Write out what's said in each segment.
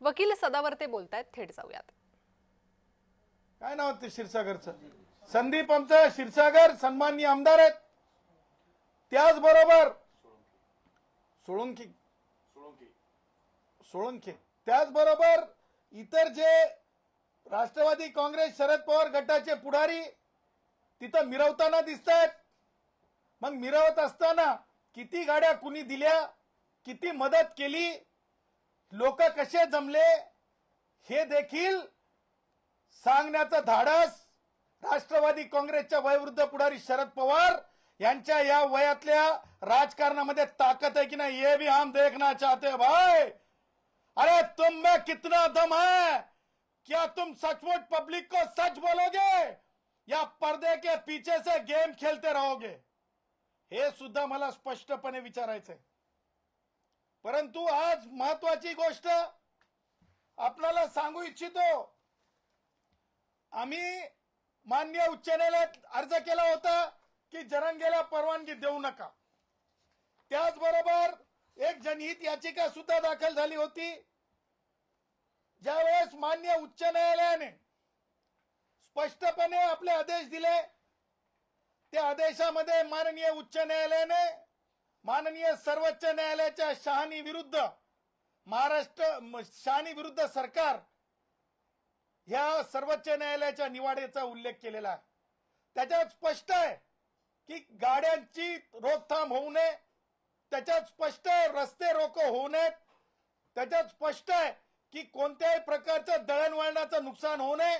वकील सदावर्ते बोलतायत थेट जाऊयात. काय नाव ते क्षीरसागरचं? संदीप आमचं क्षीरसागर सन्माननीय आमदार आहेत. त्याचबरोबर सोळंकी. सोळंके. त्याचबरोबर इतर जे राष्ट्रवादी काँग्रेस शरद पवार गटाचे पुढारी तिथं मिरवताना दिसत आहेत मग मिरवत असताना किती गाड्या कुणी दिल्या किती मदत केली लोक कसे जमले हे देखील सांगण्याचं धाडस राष्ट्रवादी काँग्रेसच्या वयवृद्ध पुढारी शरद पवार यांच्या या वयातल्या राजकारणामध्ये ताकद आहे की नाही ये भी हम देखना चाहते हो भाई. अरे तुम में कितना दम है? क्या तुम सचमुच पब्लिक को सच बोलोगे? या पर्दे के पीछे से गेम खेलते रहोगे? हे सुद्धा मला स्पष्टपणे विचारायचंय. परंतु आज महत्वाची गोष्ट आपल्याला सांगू इच्छितो आम्ही मान्य उच्च न्यायालयात अर्ज केला होता की जरंगेला परवानगी देऊ नका. त्याचबरोबर एक जनहित याचिका सुद्धा दाखल झाली होती. ज्यावेळेस मान्य उच्च न्यायालयाने स्पष्टपणे आपले आदेश दिले त्या आदेशामध्ये माननीय उच्च न्यायालयाने माननीय सर्वोच्च न्यायालयाच्या शहानी विरुद्ध महाराष्ट्र शहानी विरुद्ध सरकार ह्या सर्वोच्च न्यायालयाच्या निवाड्याचा उल्लेख केलेला आहे. त्याच्यात स्पष्ट आहे की गाड्यांची रोकथाम होऊ नये त्याच्यात स्पष्ट आहे रस्ते रोको होऊ नयेत त्याच्यात स्पष्ट आहे की कोणत्याही प्रकारचं दळणवळणाचं नुकसान होऊ नये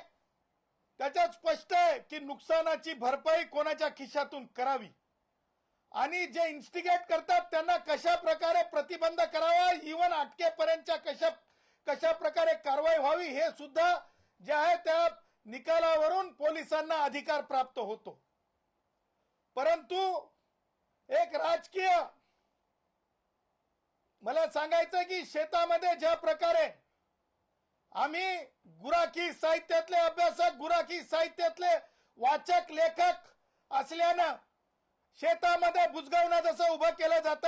त्याच्यात स्पष्ट आहे की नुकसानाची भरपाई कोणाच्या खिशातून करावी. आणि जे इन्स्टिगेट करतात त्यांना कशा प्रकारे प्रतिबंध करावा इव्हन अटकेपर्यंतच्या कशा कशा प्रकारे कारवाई व्हावी हे सुद्धा जे आहे त्या निकालावरून पोलिसांना अधिकार प्राप्त होतो. परंतु एक राजकीय मला सांगायचं की शेतामध्ये ज्या प्रकारे आम्ही गुराखी साहित्यातले अभ्यासक गुराखी साहित्यातले वाचक लेखक असल्यानं शेतामध्ये बुजगावणं जसं उभं केलं जात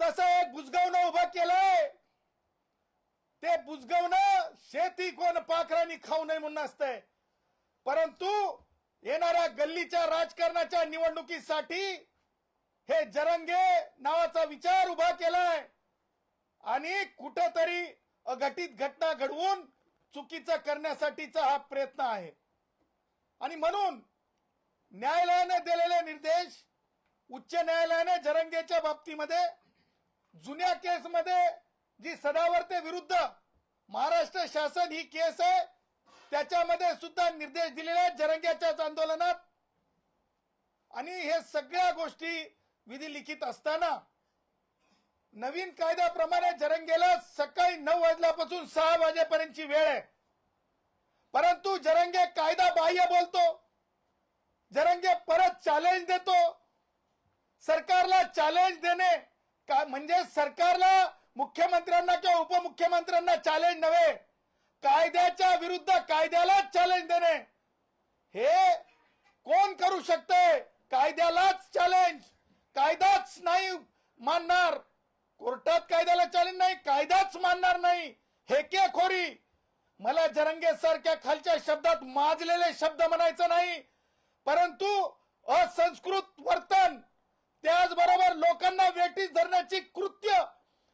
तसं एक बुजगावणं उभं केलंय. ते बुजगवणं शेती कोण पाखरांनी खाऊ नये म्हणून असतंय. परंतु येणाऱ्या गल्लीच्या राजकारणाच्या निवडणुकीसाठी हे जरंगे नावाचा विचार उभा केलाय आणि कुठंतरी अघटित घटना घडवून चुकीचं करण्यासाठीचा हा प्रयत्न आहे. आणि म्हणून न्यायालयाने दिलेले निर्देश उच्च न्यायालयाने जरंगेच्या बाबतीमध्ये जुन्या केसमध्ये जी सदावर्ते विरुद्ध महाराष्ट्र शासन ही केस आहे त्याच्यामध्ये सुद्धा निर्देश दिलेले आहेत जरंग्याच्याच आंदोलनात. आणि हे सगळ्या गोष्टी विधी लिखित असताना नवीन कायद्याप्रमाणे जरंगेला सकाळी नऊ वाजल्यापासून सहा वाजेपर्यंतची वेळ आहे. परंतु जरंगे कायदा बाह्य बोलतो. जरंगे परत चॅलेंज देतो. सरकारला चॅलेंज देणे. का म्हणजे सरकारला मुख्यमंत्र्यांना किंवा उपमुख्यमंत्र्यांना चॅलेंज नव्हे. कायद्याच्या विरुद्ध कायद्यालाच चॅलेंज देणे. हे कोण करू शकते? कायद्यालाच चॅलेंज कायदाच नाही मानणार. कोर्टात कायद्याला चॅलेंज नाही कायदाच मानणार नाही. हेकेखोरी. मला जरंगे सारख्या खालच्या शब्दात माजलेले शब्द म्हणायचं नाही. परंतु असंस्कृत वर्तन त्याचबरोबर लोकांना वेटीस धरण्याची कृत्य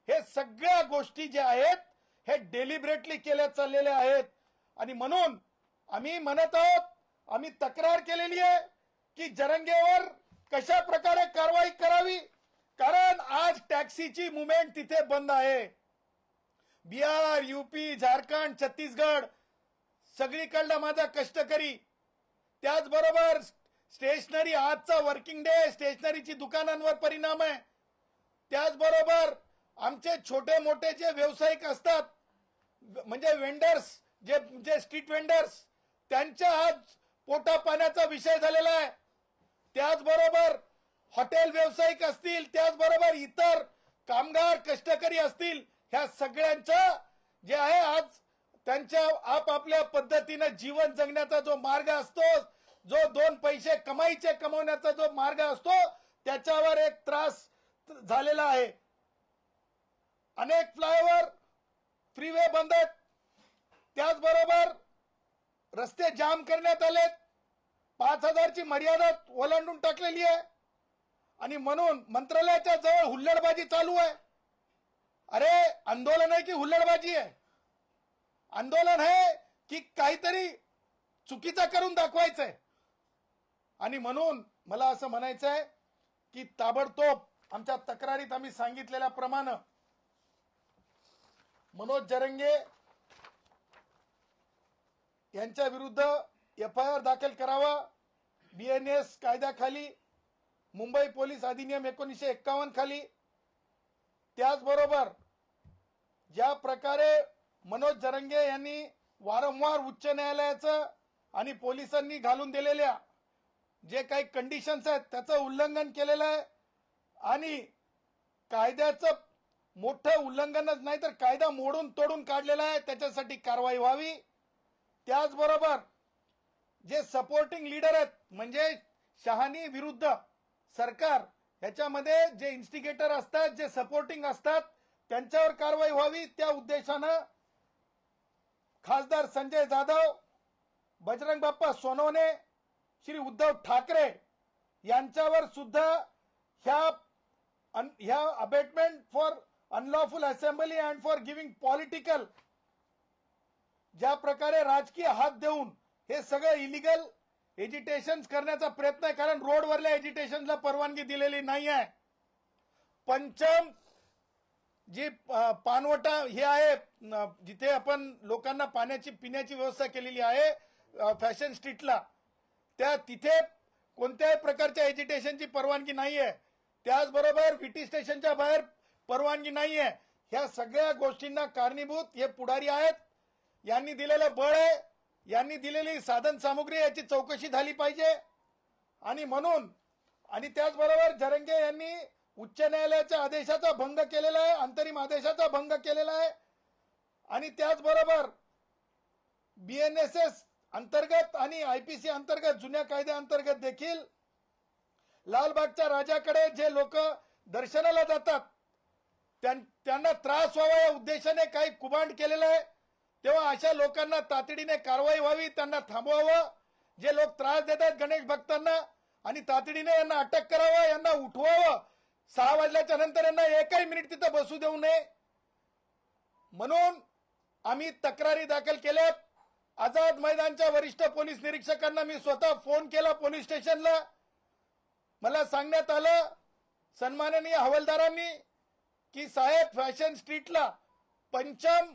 हे सगळ्या गोष्टी ज्या आहेत हे डेलिबरेटली केल्या चाललेल्या आहेत. आणि म्हणून आम्ही म्हणत आहोत आम्ही तक्रार केलेली आहे की जरंगेवर कशा प्रकारे कारवाई करावी? कारण आज टॅक्सीची मुवमेंट तिथे बंद आहे. बिहार युपी झारखंड छत्तीसगड सगळीकडला माझा कष्टकरी त्याचबरोबर स्टेशनरी आजचा वर्किंग डे स्टेशनरीची दुकानांवर परिणाम आहे. त्याचबरोबर आमचे छोटे मोठे जे व्यावसायिक असतात म्हणजे वेंडर्स जे जे स्ट्रीट वेंडर्स त्यांच्या आज पोटा पाण्याचा विषय झालेला आहे. त्याचबरोबर हॉटेल व्यावसायिक असतील त्याचबरोबर इतर कामगार कष्टकरी असतील ह्या सगळ्यांचं जे आहे त्यांच्या आपापल्या पद्धतीनं जीवन जगण्याचा जो मार्ग असतो जो दोन पैसे कमाईचे कमवण्याचा जो मार्ग असतो त्याच्यावर एक त्रास झालेला आहे. अनेक फ्लायओव्हर फ्रीवे बंद आहेत. त्याचबरोबर रस्ते जाम करण्यात आलेत. पाच हजारची मर्यादा ओलांडून टाकलेली आहे. आणि म्हणून मंत्रालयाच्या जवळ हुल्लडबाजी चालू आहे. अरे आंदोलन आहे की हुल्लडबाजी आहे? आंदोलन आहे की काहीतरी चुकीचा करून दाखवायचंय. आणि म्हणून मला असं म्हणायचं आहे की ताबडतोब आमच्या तक्रारीत आम्ही सांगितलेल्याप्रमाणे मनोज जरंगे यांच्या विरुद्ध एफ आय आर दाखल करावा बीएनएस कायद्याखाली मुंबई पोलीस अधिनियम एकोणीसशे एक्कावन्न खाली. त्याचबरोबर ज्या प्रकारे मनोज जरंगे यांनी वारंवार उच्च न्यायालयाचं आणि पोलिसांनी घालून दिलेल्या जे काही कंडिशन्स आहेत त्याचं उल्लंघन केलेलं आहे. आणि कायद्याचं मोठं उल्लंघनच नाही तर कायदा मोडून तोडून काढलेला आहे त्याच्यासाठी कारवाई व्हावी. त्याचबरोबर जे सपोर्टिंग लीडर आहेत म्हणजे शहानी विरुद्ध सरकार याच्यामध्ये जे इन्स्टिगेटर असतात जे सपोर्टिंग असतात त्यांच्यावर कारवाई व्हावी. त्या उद्देशानं खासदार संजय जाधव बजरंग बाप्पा सोनवणे श्री उद्धव ठाकरे यांच्यावर सुद्धा ह्या अन- ह्या abetment for unlawful assembly and for giving political ज्या प्रकारे राजकीय हात देऊन हे सगळं इलिगल एजिटेशन करण्याचा प्रयत्न आहे कारण रोडवरल्या एजिटेशनला परवानगी दिलेली नाही आहे पंचम जी पानवटा हे आहे जिथे आपण लोकांना पाण्याची पिण्याची व्यवस्था केलेली आहे फॅशन स्ट्रीटला. त्या तिथे कोणत्याही प्रकारच्या एजिटेशनची परवानगी नाही आहे त्याचबरोबर व्हीटी स्टेशनच्या बाहेर परवानगी नाही आहे ह्या सगळ्या गोष्टींना कारणीभूत हे पुढारी आहेत. यांनी दिलेलं बळ आहे. यांनी दिलेली साधन सामुग्री याची चौकशी झाली पाहिजे. आणि म्हणून आणि त्याचबरोबर जरंगे यांनी उच्च न्यायालयाच्या आदेशाचा भंग केलेला आहे अंतरिम आदेशाचा भंग केलेला आहे. आणि त्याचबरोबर बी एन एस एस अंतर्गत आणि आयपीसी अंतर्गत जुन्या कायद्याअंतर्गत देखील लालबागच्या राजाकडे जे लोक दर्शनाला जातात त्यां- त्यांना त्रास व्हावा या उद्देशाने काही कुबांड केलेलं आहे. तेव्हा अशा लोकांना तातडीने कारवाई व्हावी त्यांना थांबवावं. जे लोक त्रास देतात गणेश भक्तांना आणि तातडीने यांना अटक करावं यांना उठवावं. सहा वाजल्याच्या नंतर यांना एकही मिनिट तिथं बसू देऊ नये. म्हणून आम्ही तक्रारी दाखल केल्यात. आझाद मैदानच्या वरिष्ठ पोलीस निरीक्षकांना मी स्वतः फोन केला पोलीस स्टेशनला. मला सांगण्यात आलं सन्माननीय हवालदारांनी की साहेब फॅशन स्ट्रीटला पंचम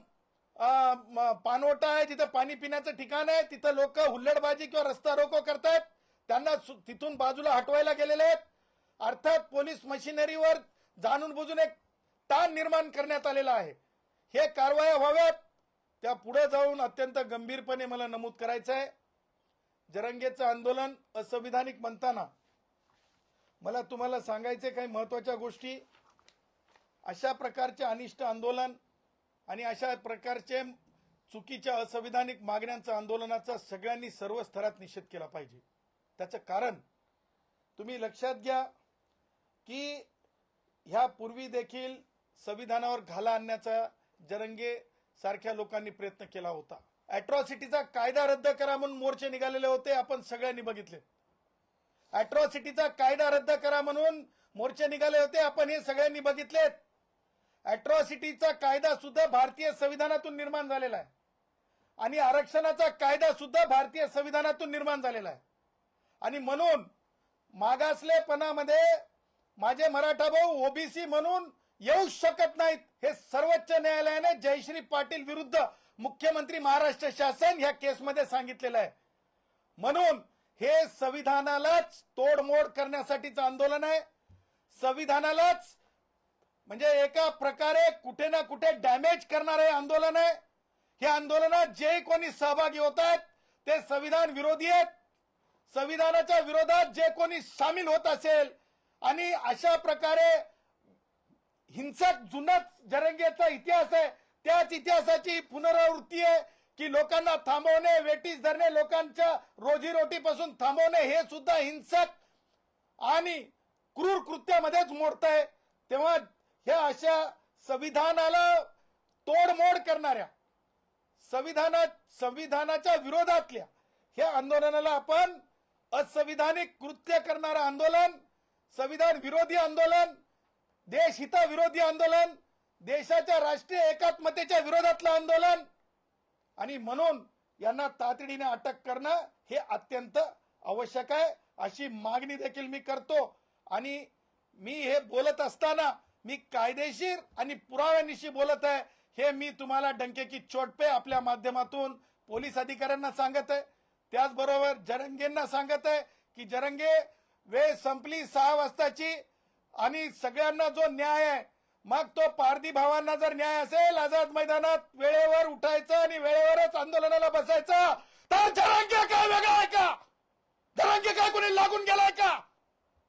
पानवटा आहे जिथं पाणी पिण्याचं ठिकाण आहे तिथं लोक हुल्लडबाजी किंवा रस्ता रोको करतायत. त्यांना सु- तिथून बाजूला हटवायला गेलेले आहेत. अर्थात पोलीस मशिनरीवर जाणून बुजून एक ताण निर्माण करण्यात आलेला आहे. हे कारवाया व्हाव्यात. त्या पुढे जाऊन अत्यंत गंभीरपणे मला नमूद करायचं आहे जरंगेचं आंदोलन असंविधानिक म्हणताना मला तुम्हाला सांगायचे काही महत्त्वाच्या गोष्टी. अशा प्रकारचे अनिष्ट आंदोलन आणि अशा प्रकारचे चुकीच्या असंविधानिक मागण्यांचा आंदोलनाचा सगळ्यांनी सर्व स्तरात निषेध केला पाहिजे. त्याचं कारण तुम्ही लक्षात घ्या. की ह्या पूर्वी देखील संविधानावर घाला आणण्याचा जरंगे सारख्या लोकांनी प्रयत्न केला होता. अॅट्रॉसिटीचा कायदा रद्द करा म्हणून मोर्चे निघालेले होते आपण सगळ्यांनी बघितले. अॅट्रॉसिटीचा कायदा रद्द करा म्हणून मोर्चे निघाले होते आपण हे सगळ्यांनी बघितलेत. अॅट्रॉसिटीचा कायदा सुद्धा भारतीय संविधानातून निर्माण झालेला आहे. आणि आरक्षणाचा कायदा सुद्धा भारतीय संविधानातून निर्माण झालेला आहे. आणि म्हणून मागासलेपणामध्ये माझे मराठा भाऊ ओबीसी म्हणून येऊ शकत नाहीत. हे सर्वोच्च न्यायालयाने जयश्री पाटील विरुद्ध मुख्यमंत्री महाराष्ट्र शासन ह्या केसमध्ये सांगितलेलं आहे. म्हणून हे संविधानालाच तोडमोड करण्यासाठीचं आंदोलन आहे. संविधानालाच म्हणजे एका प्रकारे कुठे ना कुठे डॅमेज करणारे आंदोलन आहे. हे आंदोलनात जे कोणी सहभागी होत आहेत ते संविधान विरोधी आहेत. संविधानाच्या विरोधात जे कोणी सामील होत असेल आणि अशा प्रकारे हिंसक जुनाच जरंगेचा इतिहास आहे. त्याच इतिहासाची पुनरावृत्ती आहे की लोकांना थांबवणे वेटीस धरणे लोकांच्या रोजीरोटीपासून थांबवणे हे सुद्धा हिंसक आणि क्रूर कृत्यामध्येच मोडत आहे तेव्हा ह्या अशा संविधानाला तोडमोड करणाऱ्या संविधाना संविधानाच्या विरोधातल्या ह्या आंदोलनाला आपण असंविधानिक कृत्य करणारं आंदोलन संविधान विरोधी आंदोलन देशहिताविरोधी आंदोलन देशाच्या राष्ट्रीय एकात्मतेच्या विरोधातलं आंदोलन आणि म्हणून यांना तातडीने अटक करणं हे अत्यंत आवश्यक आहे अशी मागणी देखील मी करतो. आणि मी हे बोलत असताना मी कायदेशीर आणि पुराव्यानिशी बोलत आहे हे मी तुम्हाला डंकेची चोटपे आपल्या माध्यमातून पोलीस अधिकाऱ्यांना सांगत आहे. त्याचबरोबर जरंगेंना सांगत आहे की जरंगे वेळ संपली सहा वाजताची. आणि सगळ्यांना जो न्याय आहे मग तो पारधी भावांना जर न्याय असेल आझाद मैदानात वेळेवर उठायचं आणि वेळेवरच आंदोलनाला बसायचं तर जरांगे काय वेगळा आहे का? जरांगे काय कोणी लागून गेलाय का?